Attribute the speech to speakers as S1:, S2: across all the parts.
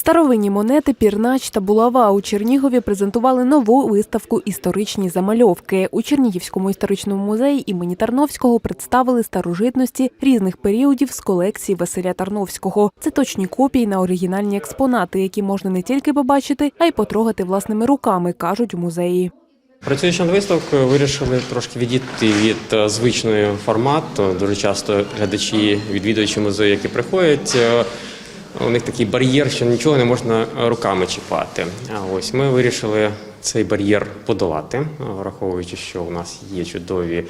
S1: Старовинні монети, пірнач та булава у Чернігові презентували нову виставку Історичні замальовки. У Чернігівському історичному музеї імені Тарновського представили старожитності різних періодів з колекції Василя Тарновського. Це точні копії на оригінальні експонати, які можна не тільки побачити, а й потрогати власними руками, кажуть у музеї.
S2: Працюючи над виставкою, вирішили трошки відійти від е, звичного формату. Дуже часто глядачі, відвідувачі музею, які приходять, е, у них такий бар'єр, що нічого не можна руками чіпати. А ось ми вирішили цей бар'єр подолати, враховуючи, що у нас є чудові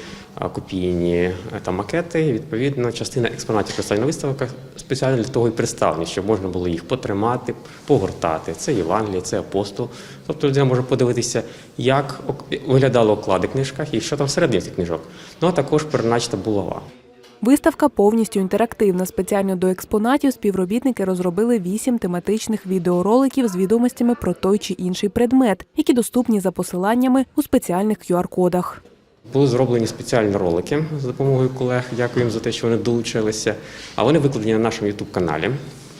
S2: копійні е, та макети. Відповідно, частина експонатів представлена на виставках спеціально для того і представлені, щоб можна було їх потримати, погортати. Це Євангеліє, це апостол. Тобто людина може подивитися, як виглядали оклади в книжках і що там всередині цих книжок. Ну а також переначта булава.
S1: Виставка повністю інтерактивна. Спеціально до експонатів співробітники розробили вісім тематичних відеороликів з відомостями про той чи інший предмет, які доступні за посиланнями у спеціальних QR-кодах.
S2: Були зроблені спеціальні ролики за допомогою колег. Дякую їм за те, що вони долучилися. А вони викладені на нашому youtube каналі.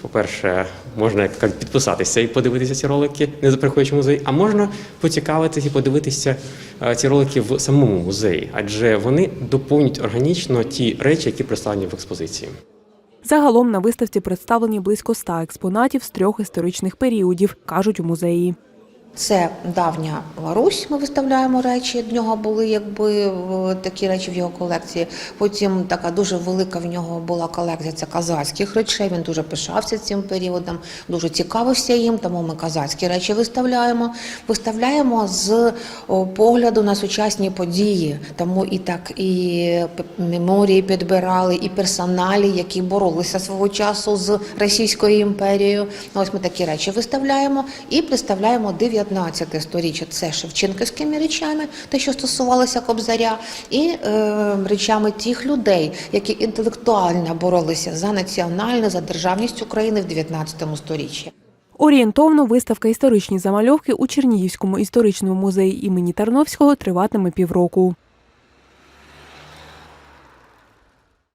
S2: По-перше, можна як кажуть, підписатися і подивитися ці ролики, не приходячи в музей, а можна поцікавитися і подивитися е, ці ролики в самому музеї, адже вони доповнюють органічно ті речі, які представлені в експозиції.
S1: Загалом на виставці представлені близько ста експонатів з трьох історичних періодів, кажуть у музеї.
S3: Це давня Русь. Ми виставляємо речі. В нього були якби такі речі в його колекції. Потім така дуже велика в нього була колекція це казацьких речей. Він дуже пишався цим періодом, дуже цікавився їм. Тому ми казацькі речі виставляємо. Виставляємо з погляду на сучасні події. Тому і так і п- меморії підбирали, і персоналі, які боролися свого часу з Російською імперією. Ось ми такі речі виставляємо і представляємо 19 сторіччя. Це шевченківськими речами, те, що стосувалося Кобзаря, і е, речами тих людей, які інтелектуально боролися за національну, за державність України в 19 сторіччі.
S1: Орієнтовно виставка історичні замальовки у Чернігівському історичному музеї імені Тарновського триватиме півроку.